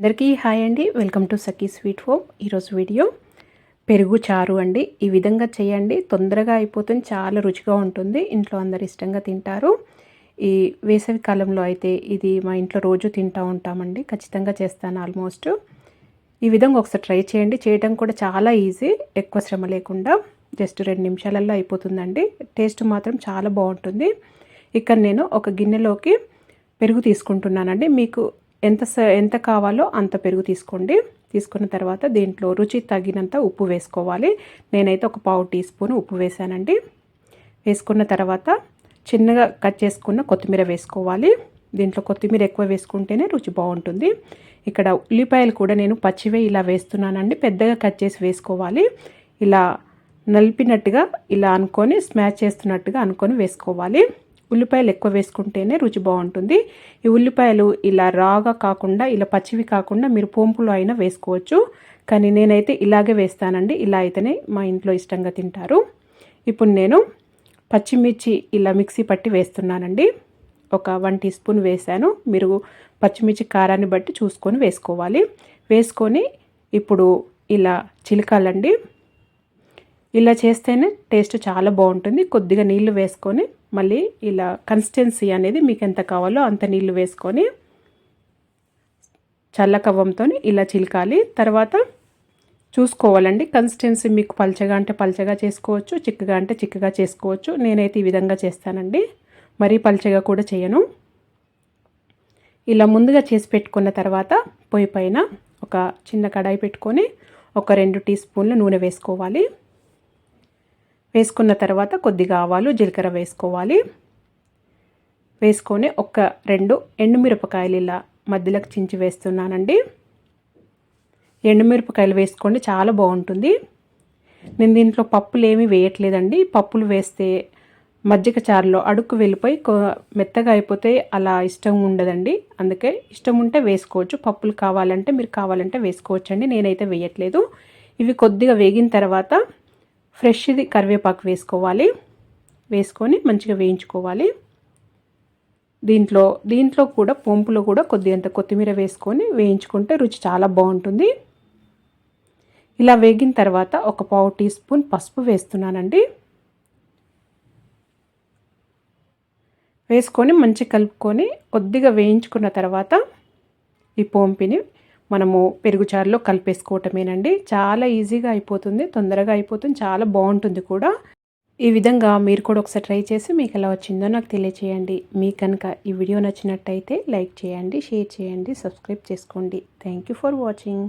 అందరికీ హాయ్ అండి. Welcome to Sakhi sweet home. ఈరోజు వీడియో పెరుగు చారు అండి. ఈ విధంగా చేయండి. తొందరగా అయిపోతుంది. చాలా రుచిగా ఉంటుంది. ఇంట్లో అందరు ఇష్టంగా తింటారు. ఈ వేసవి కాలంలో అయితే ఇది మా ఇంట్లో రోజు తింటూ ఉంటామండి. ఖచ్చితంగా చేస్తాను ఆల్మోస్ట్. ఈ విధంగా ఒకసారి ట్రై చేయండి. చేయడం కూడా చాలా ఈజీ. ఎక్కువ శ్రమ లేకుండా జస్ట్ రెండు నిమిషాలలో అయిపోతుందండి. టేస్ట్ మాత్రం చాలా బాగుంటుంది. ఇక్కడ నేను ఒక గిన్నెలోకి పెరుగు తీసుకుంటున్నానండి. మీకు ఎంత ఎంత కావాలో అంత పెరుగు తీసుకోండి. తీసుకున్న తర్వాత దీంట్లో రుచి తగినంత ఉప్పు వేసుకోవాలి. నేనైతే ఒక పావు టీ స్పూన్ ఉప్పు వేసానండి. వేసుకున్న తర్వాత చిన్నగా కట్ చేసుకున్న కొత్తిమీర వేసుకోవాలి. దీంట్లో కొత్తిమీర ఎక్కువ వేసుకుంటేనే రుచి బాగుంటుంది. ఇక్కడ ఉల్లిపాయలు కూడా నేను పచ్చివే ఇలా వేస్తున్నానండి. పెద్దగా కట్ చేసి వేసుకోవాలి. ఇలా నలిపినట్టుగా ఇలా అనుకొని స్మాచ్ చేస్తున్నట్టుగా అనుకొని వేసుకోవాలి. ఉల్లిపాయలు ఎక్కువ వేసుకుంటేనే రుచి బాగుంటుంది. ఈ ఉల్లిపాయలు ఇలా రాగా కాకుండా ఇలా పచ్చివి కాకుండా మీరు పోంపులో అయినా వేసుకోవచ్చు. కానీ నేనైతే ఇలాగే వేస్తానండి. ఇలా అయితేనే మా ఇంట్లో ఇష్టంగా తింటారు. ఇప్పుడు నేను పచ్చిమిర్చి ఇలా మిక్సీ పట్టి వేస్తున్నానండి. ఒక వన్ టీ స్పూన్ వేసాను మీరు పచ్చిమిర్చి కారాన్ని బట్టి చూసుకొని వేసుకోవాలి. వేసుకొని ఇప్పుడు ఇలా చిలకాలండి. ఇలా చేస్తేనే టేస్ట్ చాలా బాగుంటుంది. కొద్దిగా నీళ్ళు వేసుకొని మళ్ళీ ఇలా కన్సిస్టెన్సీ అనేది మీకు ఎంత కావాలో అంత నీళ్ళు వేసుకొని చల్లకవ్వంతో ఇలా చిలకాలి. తర్వాత చూసుకోవాలండి. కన్సిస్టెన్సీ మీకు పల్చగా అంటే పల్చగా చేసుకోవచ్చు చిక్కగా అంటే చిక్కగా చేసుకోవచ్చు. నేనైతే ఈ విధంగా చేస్తానండి. మరీ పల్చగా కూడా చేయను. ఇలా ముందుగా చేసి పెట్టుకున్న తర్వాత పొయ్యి పైన ఒక చిన్న కడాయి పెట్టుకొని ఒక రెండు టీ స్పూన్లు నూనె వేసుకోవాలి. వేసుకున్న తర్వాత కొద్దిగా ఆవాలు జీలకర్ర వేసుకోవాలి. వేసుకొని ఒక రెండు ఎండుమిరపకాయలు ఇలా మధ్యలోకి చించి వేస్తున్నానండి. ఎండుమిరపకాయలు వేసుకోండి చాలా బాగుంటుంది. నేను దీంట్లో పప్పులు ఏమీ వేయట్లేదండి. పప్పులు వేస్తే మజ్జిగ చారులో అడుక్కు వెళ్ళిపోయి మెత్తగా అయిపోతే అలా ఇష్టం ఉండదండి. అందుకే ఇష్టం ఉంటే వేసుకోవచ్చు. పప్పులు కావాలంటే మీరు కావాలంటే వేసుకోవచ్చండి. నేనైతే వేయట్లేదు. ఇవి కొద్దిగా వేగిన తర్వాత ఫ్రెష్ది కరివేపాకు వేసుకోవాలి. వేసుకొని మంచిగా వేయించుకోవాలి. దీంట్లో దీంట్లో కూడా పొంపులో కూడా కొద్దిగంత కొత్తిమీర వేసుకొని వేయించుకుంటే రుచి చాలా బాగుంటుంది. ఇలా వేగిన తర్వాత ఒక పావు టీ స్పూన్ పసుపు వేస్తున్నానండి. వేసుకొని మంచి కలుపుకొని కొద్దిగా వేయించుకున్న తర్వాత ఈ పోంపిని మనము పెరుగుచారులో కలిపేసుకోవటమేనండి. చాలా ఈజీగా అయిపోతుంది తొందరగా అయిపోతుంది చాలా బాగుంటుంది కూడా. ఈ విధంగా మీరు కూడా ఒకసారి ట్రై చేసి మీకు ఎలా వచ్చిందో నాకు తెలియచేయండి. మీకు కనుక ఈ వీడియో నచ్చినట్టయితే లైక్ చేయండి షేర్ చేయండి సబ్స్క్రైబ్ చేసుకోండి. Thank for watching